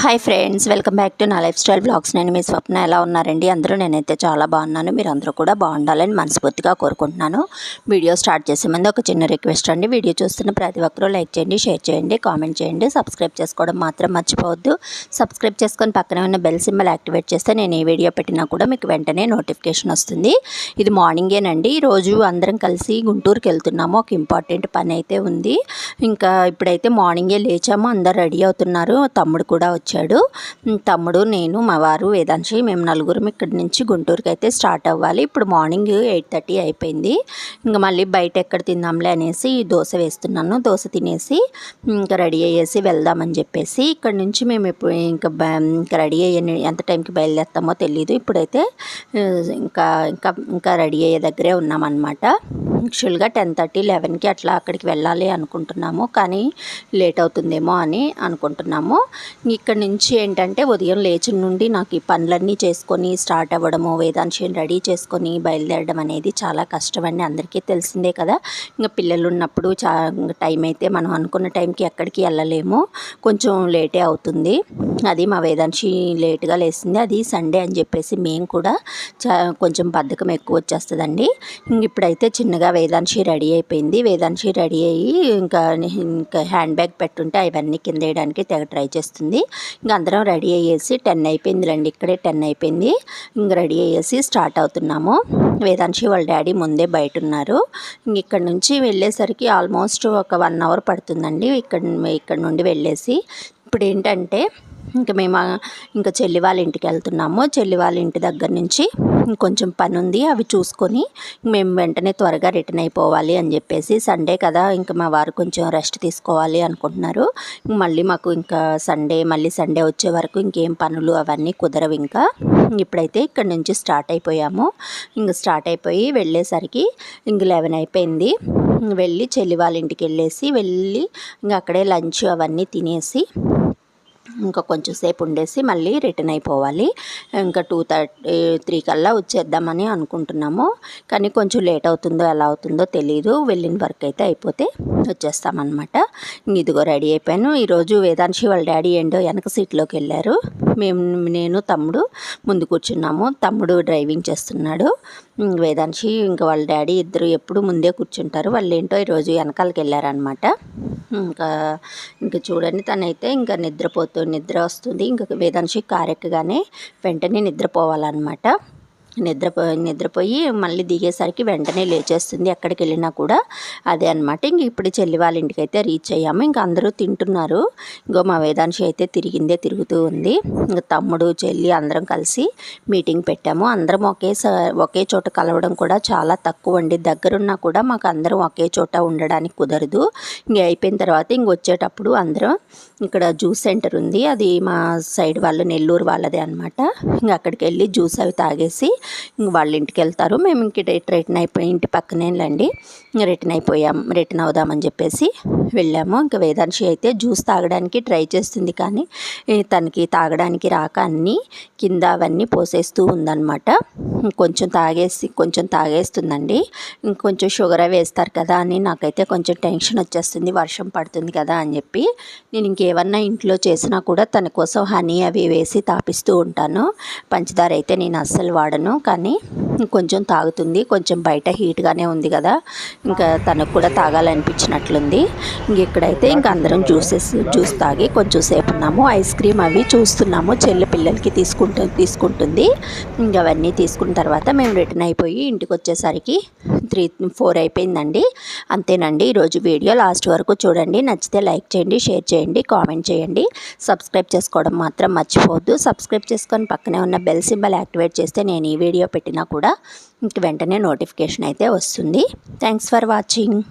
Hi friends welcome back to నా lifestyle blogs నేను మీ స్వప్న ఎలా ఉన్నారండి? అందరూ నేనైతే చాలా బాగున్నాను. మీరు అందరూ కూడా బాగుండాలని మనస్ఫూర్తిగా కోరుకుంటున్నాను. వీడియో స్టార్ట్ చేసే ముందు ఒక చిన్న రిక్వెస్ట్ అండి. వీడియో చూస్తున్న ప్రతి ఒక్కరూ లైక్ చేయండి షేర్ చేయండి కామెంట్ చేయండి. సబ్స్క్రైబ్ చేసుకోవడం మాత్రం మర్చిపోవద్దు. సబ్స్క్రైబ్ చేసుకొని పక్కనే ఉన్న బెల్ సింబల్ యాక్టివేట్ చేస్తే నేను ఏ వీడియో పెట్టినా కూడా మీకు వెంటనే నోటిఫికేషన్ వస్తుంది. ఇది మార్నింగేనండి ఈరోజు అందరం కలిసి గుంటూరుకి వెళ్తున్నాము. ఒక ఇంపార్టెంట్ పని అయితే ఉంది. ఇంకా ఇప్పుడైతే మార్నింగే లేచాము. అందరు రెడీ అవుతున్నారు. తమ్ముడు కూడా వచ్చాడు. తమ్ముడు నేను మా వారు వేదాంశి మేము నలుగురం ఇక్కడి నుంచి గుంటూరుకి అయితే స్టార్ట్ అవ్వాలి. ఇప్పుడు మార్నింగ్ ఎయిట్ థర్టీ అయిపోయింది. ఇంకా మళ్ళీ బయట ఎక్కడ తిందాంలే అనేసి దోశ వేస్తున్నాను. దోశ తినేసి ఇంకా రెడీ అయ్యేసి వెళ్దామని చెప్పేసి ఇక్కడ నుంచి మేము ఇప్పుడు ఇంకా ఇంకా రెడీ అయ్యే ఎంత టైంకి బయలుదేరుతామో తెలియదు ఇప్పుడైతే ఇంకా ఇంకా ఇంకా రెడీ అయ్యే దగ్గరే ఉన్నామన్నమాట. యాక్చువల్గా టెన్ థర్టీ లెవెన్కి అట్లా అక్కడికి వెళ్ళాలి అనుకుంటున్నాము. కానీ లేట్ అవుతుందేమో అని అనుకుంటున్నాము. ఇక్కడ నుంచి ఏంటంటే ఉదయం లేచిన నుండి నాకు ఈ పనులన్నీ చేసుకొని స్టార్ట్ అవ్వడము వేదాంశం రెడీ చేసుకొని బయలుదేరడం అనేది చాలా కష్టం అండి అందరికీ తెలిసిందే కదా. ఇంకా పిల్లలు ఉన్నప్పుడు చా టైం అయితే మనం అనుకున్న టైంకి ఎక్కడికి వెళ్ళలేము. కొంచెం లేటే అవుతుంది. అది మా వేదాంశి లేట్గా లేసింది. అది సండే అని చెప్పేసి మేము కూడా చా కొంచెం బద్ధకం ఎక్కువ వచ్చేస్తుందండి. ఇంక ఇప్పుడైతే చిన్నగా వేదాంశి రెడీ అయిపోయింది. వేదాంశి రెడీ అయ్యి ఇంకా ఇంకా హ్యాండ్ బ్యాగ్ పెట్టుంటే అవన్నీ కింద వేయడానికి తెగ ట్రై చేస్తుంది. ఇంకా అందరం రెడీ అయ్యేసి టెన్ అయిపోయింది రండి. ఇక్కడే టెన్ అయిపోయింది. ఇంక రెడీ అయ్యేసి స్టార్ట్ అవుతున్నాము. వేదాంశి వాళ్ళ డాడీ ముందే బయట ఉన్నారు ఇంక ఇక్కడ నుంచి వెళ్ళేసరికి ఆల్మోస్ట్ ఒక వన్ అవర్ పడుతుందండి. ఇక్కడ ఇక్కడ నుండి వెళ్ళేసి. ఇప్పుడు ఏంటంటే ఇంకా మేము ఇంకా చెల్లి వాళ్ళ ఇంటికి వెళ్తున్నాము. చెల్లి వాళ్ళ ఇంటి దగ్గర నుంచి కొంచెం పని ఉంది అవి చూసుకొని మేము వెంటనే త్వరగా రిటర్న్ అయిపోవాలి అని చెప్పేసి సండే కదా ఇంకా మా వారు కొంచెం రెస్ట్ తీసుకోవాలి అనుకుంటున్నారు. మళ్ళీ మాకు ఇంకా సండే మళ్ళీ సండే వచ్చే వరకు ఇంకేం పనులు అవన్నీ కుదరవు ఇంకా. ఇప్పుడైతే ఇక్కడ నుంచి స్టార్ట్ అయిపోయాము. ఇంకా స్టార్ట్ అయిపోయి వెళ్ళేసరికి ఇంక లెవెన్ అయిపోయింది. వెళ్ళి చెల్లి వాళ్ళ ఇంటికి వెళ్ళేసి వెళ్ళి ఇంకా అక్కడే లంచ్ అవన్నీ తినేసి ఇంకా కొంచెం సేపు ఉండేసి మళ్ళీ రిటర్న్ అయిపోవాలి. ఇంకా టూ థర్టీ త్రీ కల్లా వచ్చేద్దామని అనుకుంటున్నాము. కానీ కొంచెం లేట్ అవుతుందో ఎలా అవుతుందో తెలియదు వెళ్ళిన వర్క్ అయితే అయిపోతే వచ్చేస్తామన్నమాట. ఇదిగో రెడీ అయిపోయాను. ఈరోజు వేదాంశి వాళ్ళ డాడీ ఏంటో వెనక సీట్లోకి వెళ్ళారు. మేము నేను తమ్ముడు ముందు కూర్చున్నాము. తమ్ముడు డ్రైవింగ్ చేస్తున్నాడు. వేదాంశి ఇంకా వాళ్ళ డాడీ ఇద్దరు ఎప్పుడు ముందే కూర్చుంటారు. వాళ్ళు ఏంటో ఈరోజు వెనకాలకి వెళ్ళారనమాట ఇంకా ఇంకా చూడండి తనైతే ఇంకా నిద్రపోతూ నిద్ర వస్తుంది. ఇంకా వేదాంశి కారెక్కగానే వెంటనే నిద్రపోవాలన్నమాట. నిద్రపో నిద్రపోయి మళ్ళీ దిగేసరికి వెంటనే లేచేస్తుంది ఎక్కడికి వెళ్ళినా కూడా. అదే అనమాట ఇంక ఇప్పుడు చెల్లి వాళ్ళ ఇంటికి అయితే రీచ్ అయ్యాము. ఇంక అందరూ తింటున్నారు. ఇంకో మా వేదాంశి అయితే తిరిగిందే తిరుగుతూ ఉంది. ఇంకా తమ్ముడు చెల్లి అందరం కలిసి మీటింగ్ పెట్టాము. అందరం ఒకేసారి ఒకే చోట కలవడం కూడా చాలా తక్కువ అండి. దగ్గరున్నా కూడా మాకు అందరం ఒకే చోట ఉండడానికి కుదరదు. ఇంక అయిపోయిన తర్వాత ఇంక వచ్చేటప్పుడు అందరం ఇక్కడ జ్యూస్ సెంటర్ ఉంది. అది మా సైడ్ వాళ్ళు నెల్లూరు వాళ్ళదే అనమాట ఇంక అక్కడికి వెళ్ళి జ్యూస్ అవి తాగేసి వాళ్ళ ఇంటికి వెళ్తారు మేము ఇంక రిటర్న్ అయిపోయి ఇంటి పక్కనేలండి రిటర్న్ అయిపోయాం. రిటర్న్ అవుదామని చెప్పేసి వెళ్ళాము. ఇంకా వేదాంశి అయితే జ్యూస్ తాగడానికి ట్రై చేస్తుంది కానీ తనకి తాగడానికి రాక అన్నీ కింద అవన్నీ పోసేస్తూ ఉందన్నమాట. కొంచెం తాగేసి కొంచెం తాగేస్తుందండి. ఇంకొంచెం షుగర్ వేస్తారు కదా అని నాకైతే కొంచెం టెన్షన్ వచ్చేస్తుంది. వర్షం పడుతుంది కదా అని చెప్పి నేను ఇంకేమన్నా ఇంట్లో చేసినా కూడా తన కోసం హనీ అవి వేసి తాపిస్తూ ఉంటాను. పంచదార అయితే నేను అస్సలు వాడను. కానీ కొంచెం తాగుతుంది. కొంచెం బయట హీట్గానే ఉంది కదా. ఇంకా తనకు కూడా తాగాలనిపించినట్లుంది. ఇంకెక్కడైతే ఇంక అందరం జ్యూసెస్ జ్యూస్ తాగి కొంచెం సేపు ఉన్నాము. ఐస్ క్రీమ్ అవి చూస్తున్నాము. చెల్లి పిల్లలకి తీసుకుంటు తీసుకుంటుంది. ఇంక అవన్నీ తీసుకున్న తర్వాత మేము రిటర్న్ అయిపోయి ఇంటికి వచ్చేసరికి త్రీ ఫోర్ అయిపోయిందండి. అంతేనండి. ఈరోజు వీడియో లాస్ట్ వరకు చూడండి. నచ్చితే లైక్ చేయండి షేర్ చేయండి కామెంట్ చేయండి. సబ్స్క్రైబ్ చేసుకోవడం మాత్రం మర్చిపోవద్దు. సబ్స్క్రైబ్ చేసుకొని పక్కనే ఉన్న బెల్ సింబల్ యాక్టివేట్ చేస్తే నేను ఈ వీడియో పెట్టినా కూడా ఇంక వెంటనే నోటిఫికేషన్ అయితే వస్తుంది. Thanks for watching